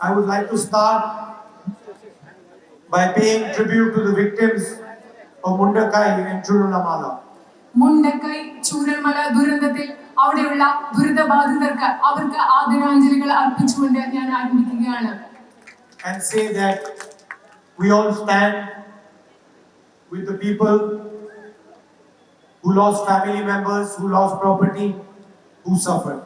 I would like to start by paying tribute to the victims of Mundakai and Chululamala. Mundakkai Chooralmala ദുരന്തത്തിൽ അവിടെയുള്ള ദുരിതബാധിതർക്ക് അവർക്ക് ആദരാഞ്ജലികൾ അർപ്പിച്ചുകൊണ്ട് ഞാൻ ആരംഭിക്കുകയാണ് and say that we all stand with the people who lost family members, who lost property, who suffered.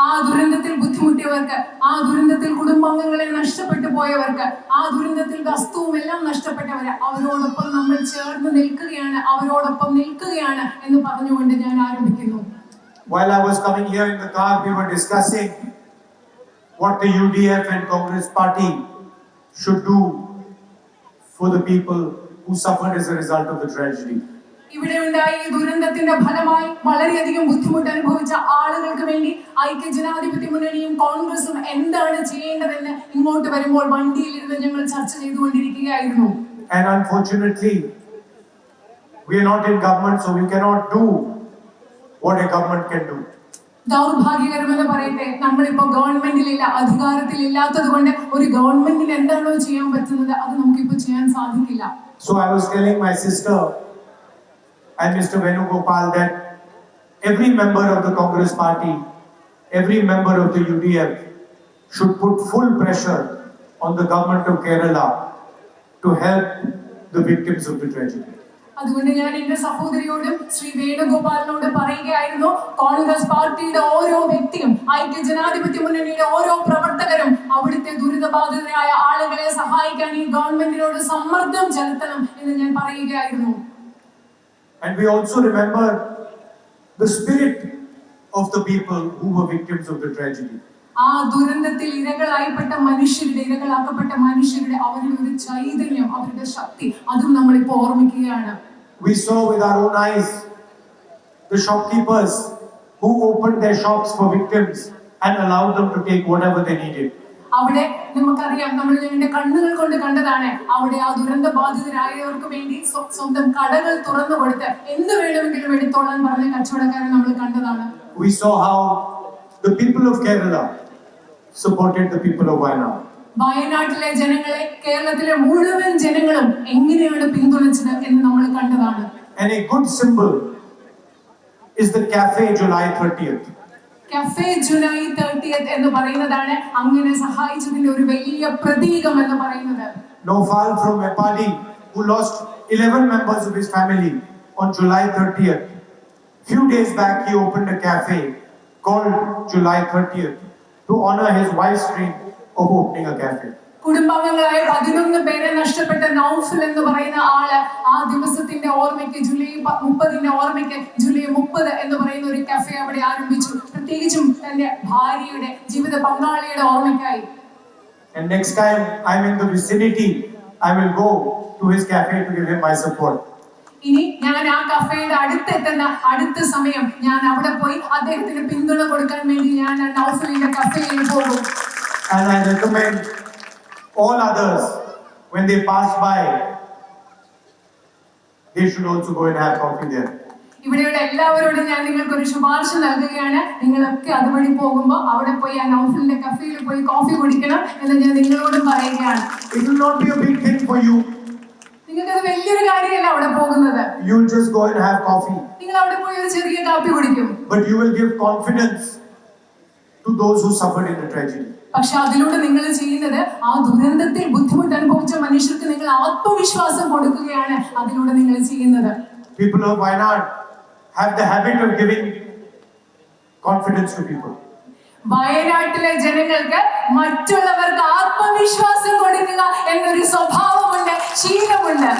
ആ ദുരന്തത്തിൽ ബുദ്ധിമുട്ടിയവർക്ക് ആ ദുരന്തത്തിൽ കുടുംബാംഗങ്ങളെ നഷ്ടപ്പെട്ടു പോയവർക്ക് ആ ദുരന്തത്തിൽ വസ്തുവും എല്ലാം നഷ്ടപ്പെട്ടവര് അവരോടൊപ്പം നമ്മൾ ചേർന്ന് നിൽക്കുകയാണ് അവരോടൊപ്പം നിൽക്കുകയാണ് എന്ന് പറഞ്ഞുകൊണ്ട് ഞാൻ ആരംഭിക്കുന്നു While I was coming here in the car, we were discussing what the UDF and Congress party should do for the people who suffered as a result of the tragedy. ഇവിടെ ഉണ്ടായ ഈ ദുരന്തത്തിന്റെ ഫലമായി വളരെയധികം ബുദ്ധിമുട്ട് അനുഭവിച്ച ആളുകൾക്ക് വേണ്ടി ഐക്യ ജനാധിപത്യ മുന്നണിയും കോൺഗ്രസും എന്താണ് ചെയ്യേണ്ടതെന്ന് ഇങ്ങോട്ട് വരുമ്പോൾ വണ്ടിയിലിരുന്ന് ഞങ്ങൾ ചർച്ച ചെയ്തുകൊണ്ടിരിക്കുകയായിരുന്നു And unfortunately, we are not in government, so we cannot do what a government can do. ദൗർഭാഗ്യകരമെന്ന് പറയട്ടെ നമ്മളിപ്പോ ഗവൺമെന്റിലില്ല അധികാരത്തിലില്ലാത്തത് കൊണ്ട് ഒരു ഗവൺമെന്റിന് എന്താണോ ചെയ്യാൻ പറ്റുന്നത് അത് നമുക്കിപ്പോ ചെയ്യാൻ സാധിക്കില്ല so I was telling my sister and Mr. Venugopal that every member of the Congress party, every member of the UDF should put full pressure on the government of Kerala to help the victims of the tragedy. അതുകൊണ്ട് ഞാൻ എന്റെ സഹോദരിയോടും ശ്രീ വേണുഗോപാലിനോടും പറയുകയായിരുന്നു കോൺഗ്രസ് പാർട്ടിയുടെ ഓരോ വ്യക്തിയും ഐക്യ ജനാധിപത്യ മുന്നണിയുടെ ഓരോ പ്രവർത്തകരും അവിടുത്തെ ദുരിതബാധിതരായ ആളുകളെ സഹായിക്കാൻ ഈ ഗവൺമെന്റിനോട് സമ്മർദ്ദം ചെലുത്തണം എന്ന് ഞാൻ പറയുകയായിരുന്നു And we also remember the spirit of the people who were victims of the tragedy. ആ ദുരന്തത്തിൽ ഇരകളായിപ്പെട്ട മനുഷ്യരുടെ ഇരകളാക്കപ്പെട്ട മനുഷ്യരുടെ അവരുടെ ഒരു ചൈതന്യം അവരുടെ ശക്തി അതും നമ്മളിപ്പോ ഓർമ്മിക്കുകയാണ് We saw with our own eyes the shopkeepers who opened their shops for victims and allowed them to take whatever they needed. അവിടെ നമുക്കറിയാം നമ്മൾ ഞങ്ങളുടെ കണ്ണുകൾ കൊണ്ട് കണ്ടതാണ് അവിടെ ആ ദുരന്ത ബാധിതരായവർക്ക് വേണ്ടി സ്വന്തം കടകൾ തുറന്നു കൊടുത്ത് എന്ത് വേണമെങ്കിലും എടുത്തോളാൻ പറഞ്ഞ കച്ചവടക്കാരെ നമ്മൾ കണ്ടതാണ് We saw how the people of Kerala supported the people of Wayanad. വയനാട്ടിലെ ജനങ്ങളെ കേരളത്തിലെ മുഴുവൻ ജനങ്ങളും എങ്ങനെയാണ് പിന്തുണച്ചത് എന്ന് നമ്മൾ കണ്ടതാണ് And a good symbol is the cafe July 30th. Cafe July thirtieth എന്ന് പറയുന്നതാണ് അങ്ങനെ സഹായിച്ചതിന്റെ ഒരു വലിയ പ്രതീകം എന്ന് പറയുന്നത് Nofal from Mepali, who lost 11 members of his family on July 30th. Few days back, he opened a cafe called July 30th to honor his wife's dream of opening a cafe. കുടുംബാംഗങ്ങളായ പതിനൊന്ന് പേരെ നഷ്ടപ്പെട്ട നൗഫൽ എന്ന് പറയുന്ന ആൾ ആ ദിവസത്തിന്റെ ഓർമ്മയ്ക്ക് July മുപ്പതിന്റെ ഓർമ്മയ്ക്ക് July മുപ്പത് എന്ന് പറയുന്ന ഒരു കഫേ അവിടെ ആരംഭിച്ചു പ്രത്യേകിച്ചും തന്റെ ഭാര്യയുടെ ജീവിത പങ്കാളിയുടെ ഓർമ്മയ്ക്കായി And next time I'm in the vicinity, I will go to his cafe to give him my support. ഇനി ഞാൻ ആ കഫേയുടെ അടുത്തെത്തുന്ന അടുത്ത സമയം ഞാൻ അവിടെ പോയി അദ്ദേഹത്തിന് പിന്തുണ കൊടുക്കാൻ വേണ്ടി ഞാൻ ആ നൗഫലിന്റെ കഫേയിൽ പോകും And I recommend all others, when they pass by, they should also go and have coffee there. ഇവിടെയുള്ള എല്ലാവരോടും ഞാൻ നിങ്ങൾക്ക് ഒരു ശുപാർശ നൽകുകയാണ്. നിങ്ങളൊക്കെ അതുവഴി പോകുമ്പോൾ അവിടെ പോയി ആ നൗഫലിന്റെ കഫേയിൽ പോയി കോഫി കുടിക്കണം എന്ന് ഞാൻ നിങ്ങളോടും പറയുകയാണ്. You. നിങ്ങൾക്കത് വലിയൊരു കാര്യമല്ല അവിടെ പോകുന്നത്. You'll just go and have coffee നിങ്ങൾ അവിടെ പോയി ഒരു ചെറിയ കാപ്പി കുടിക്കും. But you will give confidence to those who suffered in the tragedy. പക്ഷെ അതിലൂടെ നിങ്ങൾ ചെയ്യുന്നത് ആ ദുരന്തത്തിൽ ബുദ്ധിമുട്ട് അനുഭവിച്ച മനുഷ്യർക്ക് നിങ്ങൾ ആത്മവിശ്വാസം കൊടുക്കുകയാണ് അതിലൂടെ നിങ്ങൾ ചെയ്യുന്നത്. People of Wayanad have the habit of giving confidence to people. വയനാട്ടിലെ ജനങ്ങൾക്ക് മറ്റുള്ളവർക്ക് ആത്മവിശ്വാസം കൊടുക്കുക എന്നൊരു സ്വഭാവമുണ്ട് ശീലമുണ്ട്